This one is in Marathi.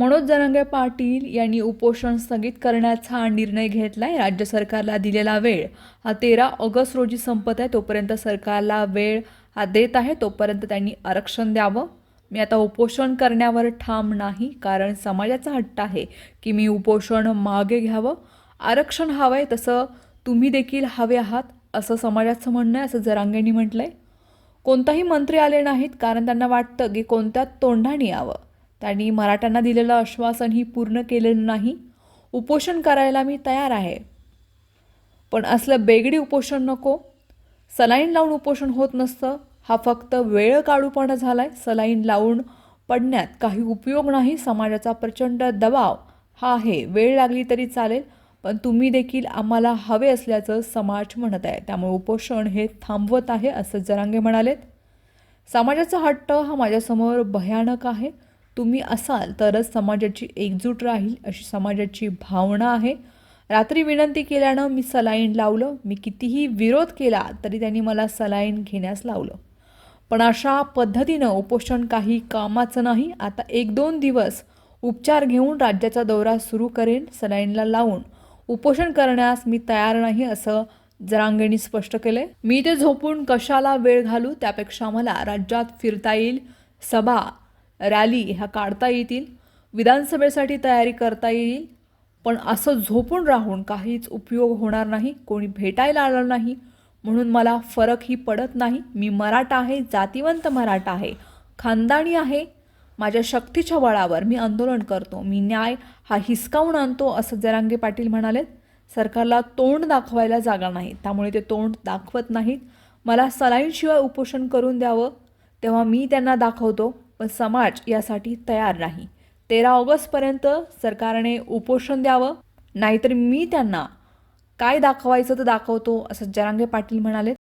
मनोज जरांगे पाटील यांनी उपोषण स्थगित करण्याचा निर्णय घेतलाय राज्य सरकारला दिलेला वेळ हा तेरा ऑगस्ट रोजी संपत आहे. तोपर्यंत सरकारला वेळ हा देत आहे. तोपर्यंत त्यांनी आरक्षण द्यावं. मी आता उपोषण करण्यावर ठाम नाही कारण समाजाचा हट्ट आहे की मी उपोषण मागे घ्यावं. आरक्षण हवं आहे तसं तुम्ही देखील हवे आहात असं समाजाचं म्हणणं आहे असं जरांगेंनी म्हटलं आहे कोणताही मंत्री आले नाहीत कारण त्यांना वाटतं की कोणत्या तोंडाने यावं. त्यांनी मराठ्यांना दिलेलं आश्वासनही पूर्ण केलेलं नाही. उपोषण करायला मी तयार आहे. पण असलं बेगडी उपोषण नको. सलाईन लावून उपोषण होत नसतं. हा फक्त वेळ काढूपणा झाला आहे सलाईन लावून पडण्यात काही उपयोग नाही. समाजाचा प्रचंड दबाव हा आहे. वेळ लागली तरी चालेल पण तुम्ही देखील आम्हाला हवे असल्याचं समाज म्हणत आहे. त्यामुळे उपोषण हे थांबवत आहे असं जरांगे म्हणालेत. समाजाचा हट्ट हा माझ्यासमोर भयानक आहे. तुम्ही असाल तरच समाजाची एकजूट राहील अशी समाजाची भावना आहे. रात्री विनंती केल्यानं मी सलाईन लावलं. मी कितीही विरोध केला तरी त्यांनी मला सलाईन घेण्यास लावलं. पण अशा पद्धतीनं उपोषण काही कामाचं नाही. आता एक दोन दिवस उपचार घेऊन राज्याचा दौरा सुरू करेन सलाईनला लावून. उपोषण करण्यास मी तयार नाही असं जरांगेंनी स्पष्ट केले मी ते झोपून कशाला वेळ घालू? त्यापेक्षा मला राज्यात फिरता येईल. सभा रॅली ह्या काढता येतील विधानसभेसाठी तयारी करता येईल पण असं झोपून राहून काहीच उपयोग होणार नाही कोणी भेटायला आलं नाही म्हणून मला फरकही पडत नाही. मी मराठा आहे जातिवंत मराठा आहे खानदानी आहे. माझ्या शक्तीच्या बळावर मी आंदोलन करतो मी न्याय हा हिसकावून आणतो असं जरांगे पाटील म्हणाले सरकारला तोंड दाखवायला जागा नाही त्यामुळे ते तोंड दाखवत नाहीत. मला सलाईनशिवाय उपोषण करून द्यावं तेव्हा मी त्यांना दाखवतो. पण समाज यासाठी तयार नाही. तेरा ऑगस्टपर्यंत सरकारने उपोषण द्यावं नाहीतर मी त्यांना काय दाखवायचं तर दाखवतो असं जरांगे पाटील म्हणाले